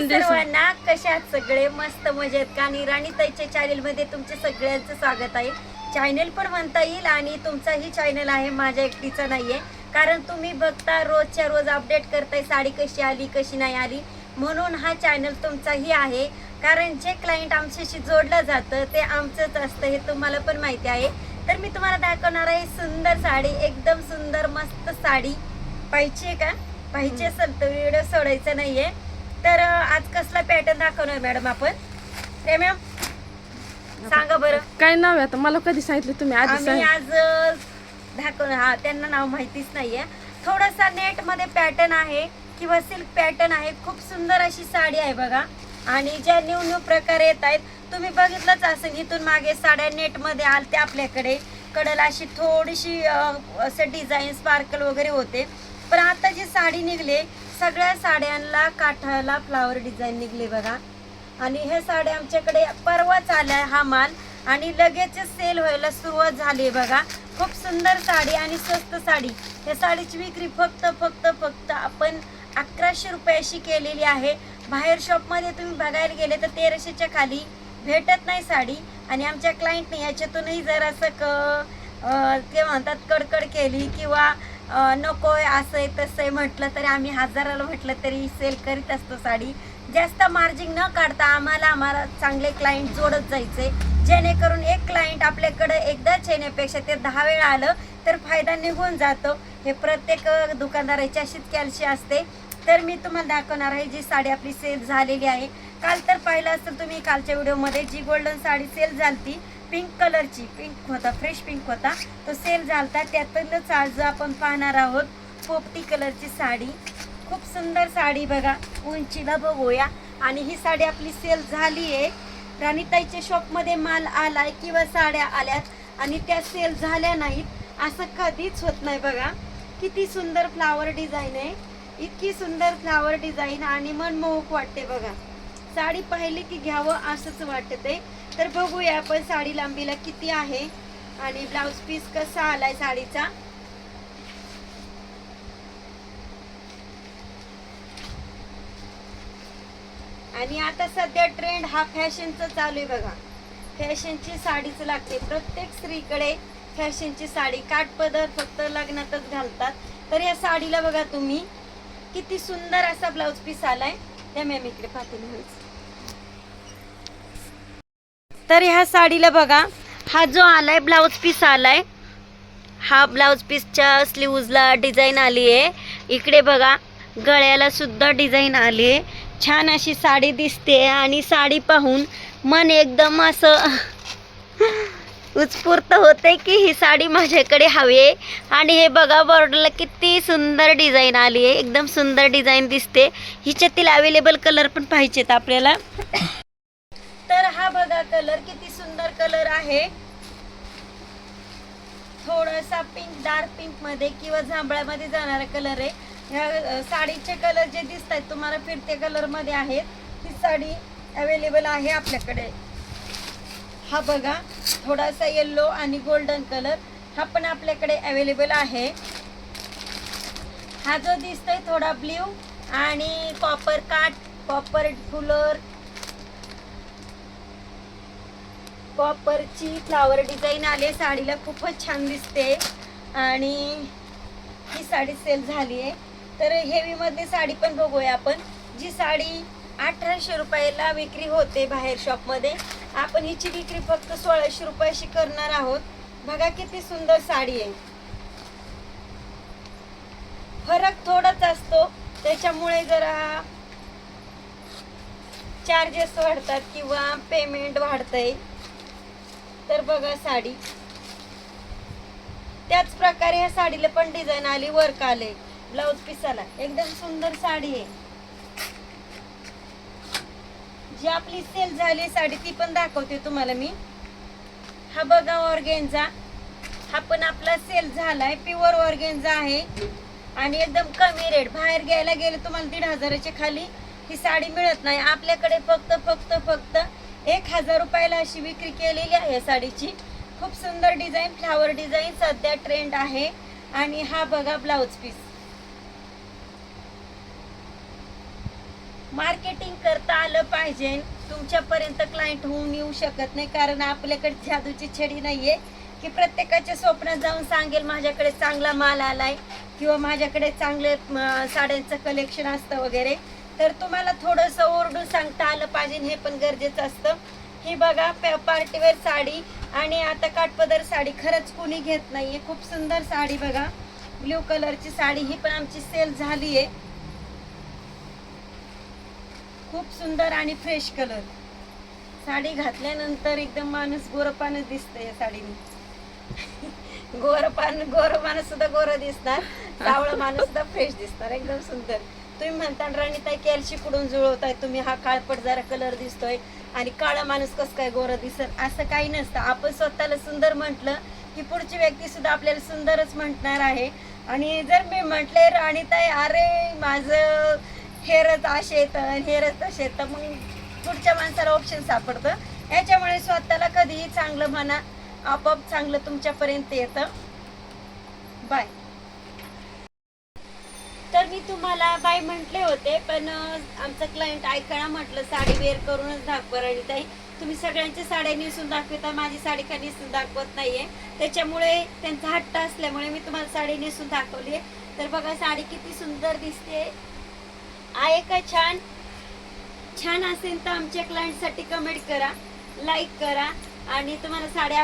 दिवस सर्वांना कशा आहात सगळे मस्त मजेत का? आणि राणीताईच्या चॅनलमध्ये तुमचे सगळ्यांचं स्वागत आहे. चॅनल पण म्हणता येईल आणि तुमचाही चॅनल आहे माझ्या एकटीचा नाहीये. कारण तुम्ही बघता रोजच्या रोज अपडेट करताय साडी कशी आली कशी नाही आली. म्हणून हा चॅनल तुमचाही आहे. कारण जे क्लायंट आमच्याशी जोडलं जातं ते आमचंच असतं हे तुम्हाला पण माहिती आहे. तर मी तुम्हाला दाखवणार आहे सुंदर साडी एकदम सुंदर मस्त साडी. पाहिजे का? पाहिजे असेल तर व्हिडिओ सोडायचा नाहीये. तर आज कसला पॅटर्न दाखवणार मॅडम आपण? मॅम सांगा बरं. काय नाव आहे आता? मला कधी सांगितलं तुम्ही? आधी आम्ही सांग. आज दाखवणार. हा त्यांना नाव माहितीच नाहीये. थोडासा नेटमध्ये पॅटर्न आहे किंवा सिल्क पॅटर्न आहे. खूप सुंदर अशी साडी आहे बघा. आणि ज्या न्यू न्यू प्रकार येत आहेत तुम्ही बघितलंच असेल इथून मागे साड्या नेटमध्ये आलत्या आपल्याकडे. कडला अशी थोडीशी अं, असं डिझाईन स्पार्कल वगैरे होते. पण आता जी साडी निघले सगळ्या साड्यांना काठाला फ्लावर डिझाईन निघले बघा. आणि हे साड्या आमच्याकडे परवाच आल्या हा माल. आणि लगेच सेल व्हायला सुरुवात झाली बघा. खूप सुंदर साडी आणि स्वस्त साडी. या साडीची विक्री फक्त फक्त फक्त आपण अकराशे रुपयाशी केलेली आहे. बाहेर शॉपमध्ये तुम्ही बघायला गेले तर तेराशेच्या खाली भेटत नाही साडी. आणि आमच्या क्लायंटने याच्यातूनही जरासं क ते म्हणतात कडकड केली किंवा नको आहे असं आहे तसं आहे म्हटलं तरी आम्ही हजाराला म्हटलं तरी सेल करीत असतो साडी. जास्त मार्जिन न काढता आम्हाला आम्हाला चांगले क्लायंट जोडत जायचे. जेणेकरून एक क्लायंट आपल्याकडं एकदाच येण्यापेक्षा ते दहा वेळा आलं तर फायदा निघून जातो. हे प्रत्येक दुकानदाराची अशीच कॅल्शी असते. तर मी तुम्हाला दाखवणार आहे जी साडी आपली सेल झालेली आहे. काल तर पाहिलं असेल तुम्ही कालच्या व्हिडिओमध्ये जी गोल्डन साडी सेल झालती पिंक कलरची पिंक होता फ्रेश पिंक होता. तो सेल झालता त्यातूनच आज आपण पाहणार आहोत पोपटी कलरची साडी. खूप सुंदर साडी बघा उंचीला बघूया. आणि ही साडी आपली सेल झाली आहे. राणीताईच्या शॉपमध्ये माल आलाय किंवा साड्या आल्यात आणि त्या सेल झाल्या नाहीत. असं कधीच होत नाही बघा. किती सुंदर फ्लावर डिझाईन आहे. इतकी सुंदर फ्लावर डिझाईन आणि मनमोहक वाटते बघा. साडी पाहिली की घ्यावं असंच वाटते तर बघूया आपण साडी लांबीला किती आहे आणि ब्लाऊज पीस कसा आलाय साडीचा. आणि आता सध्या ट्रेंड हा फॅशनचा चालू आहे बघा. फॅशनची साडीच लागते. प्रत्येक स्त्रीकडे फॅशनची साडी काठपदर फक्त लग्नातच घालतात. तर या साडीला बघा तुम्ही. किती सुंदर असा ब्लाऊज पीस आलाय. त्या मॅम इकडे पाहते तर ह्या साडीला बघा हा जो आलाय ब्लाऊज पीस आलाय हा ब्लाऊज पीसच्या स्लीव्जला डिझाईन आली आहे इकडे बघा गळ्याला सुद्धा डिझाईन आली आहे छान अशी साडी दिसते आणि साडी पाहून मन एकदम असं उत्स्फूर्त होते की ही साडी माझ्याकडे हवी आहे आणि हे बघा बॉर्डरला किती सुंदर डिझाईन आली आहे एकदम सुंदर डिझाईन दिसते. हिच्यातील अवेलेबल कलर पण पाहिजेत आपल्याला. हा बघा कलर किती सुंदर कलर आहे. थोडासा पिंक डार्क पिंकमध्ये किंवा जांभळ्यामध्ये जाणारा कलर आहे. ह्या साडीचे कलर जे दिसत आहेत तुम्हाला फिरते कलरमध्ये आहेत. ही साडी अवेलेबल आहे आपल्याकडे. हा बघा थोडासा येल्लो आणि गोल्डन कलर. हा पण आपल्याकडे अवेलेबल आहे. हा जो दिसतोय थोडा ब्ल्यू आणि कॉपर काट कॉपर फुलर कॉपरची फ्लावर डिझाईन आली आहे. साडीला खूपच छान दिसते. आणि ही साडी सेल झाली आहे. तर हेवीमध्ये साडी पण बघूया आपण. जी साडी अठराशे रुपयाला विक्री होते बाहेर शॉपमध्ये. आपण हिची विक्री फक्त सोळाशे रुपयाशी करणार आहोत. बघा किती सुंदर साडी आहे. फरक थोडाच असतो. त्याच्यामुळे जरा चार्जेस वाढतात किंवा पेमेंट वाढतंय. तर बघा साडी. त्याच प्रकारे ह्या साडीला पण डिझाईन आली वर्क आले ब्लाऊज पिसाला एकदम सुंदर साडी आहे. जी आपली सेल झाली साडी ती पण दाखवते तुम्हाला मी. हा बघा ऑर्गेन्झा हा पण आपला सेल झालाय. प्युअर ऑर्गेन्झा आहे. आणि एकदम कमी रेट बाहेर घ्यायला गेले तुम्हाला दीड हजाराच्या खाली ही साडी मिळत नाही. आपल्याकडे फक्त फक्त फक्त एक हजार रुपयाला अशी विक्री केलेली आहे साडीची. खूप सुंदर डिझाईन फ्लावर डिझाईन सध्या ट्रेंड आहे. आणि हा बघा ब्लाऊज पीस मार्केटिंग करता आलं पाहिजे. तुमच्यापर्यंत क्लायंट होऊन येऊ शकत नाही. कारण आपल्याकडे जादूची छडी नाहीये. की प्रत्येकाच्या स्वप्नात जाऊन सांगेल माझ्याकडे चांगला माल आलाय. किंवा माझ्याकडे चांगले साड्यांचं कलेक्शन असतं वगैरे. तर तुम्हाला थोडंसं ओरडून सांगता आलं पाहिजे हे पण गरजेचं असतं. ही बघा पार्टीवेअर साडी आणि आता काठपदर साडी खरंच कोणी घेत नाहीये. खूप सुंदर साडी बघा. ब्ल्यू कलरची साडी ही पण आमची सेल झाली आहे खूप सुंदर आणि फ्रेश कलर. साडी घातल्यानंतर एकदम माणूस गोरपानच दिसतं या साडीने. गोरपान गोर माणूस सुद्धा गोर दिसणार. सावळ माणूस सुद्धा फ्रेश दिसणार. एकदम सुंदर. तुम्ही म्हणता राणीताई कॅल्शी कुठून जुळवताय तुम्ही? हा काळपट जरा कलर दिसतोय आणि काळा माणूस कसं काय गोरं दिसत असं काही नसतं. आपण स्वतःला सुंदर म्हटलं की पुढची व्यक्ती सुद्धा आपल्याला सुंदरच म्हणणार आहे. आणि जर मी म्हटले राणीताई अरे माझं हेरच असे येतं हेरच तसे येतं मग पुढच्या माणसाला ऑप्शन सापडतं. याच्यामुळे स्वतःला कधीही चांगलं म्हणा आपोआप चांगलं तुमच्यापर्यंत येतं. बाय तर मी तुम्हाला बाय म्हटले होते पण आमचं क्लायंट ऐकणा म्हटलं साडी वेअर करूनच दाखवा ताई तुम्ही सगळ्यांच्या साड्या नेसून दाखवता माझी साडी का नेसून दाखवत नाहीये. त्याच्यामुळे त्यांचा हट्ट असल्यामुळे मी तुम्हाला साडी नेसून दाखवली तर बघा साडी किती सुंदर दिसते. आहे का छान? छान असेल तर आमच्या क्लायंटसाठी कमेंट करा लाईक करा आणि तुम्हाला साड्या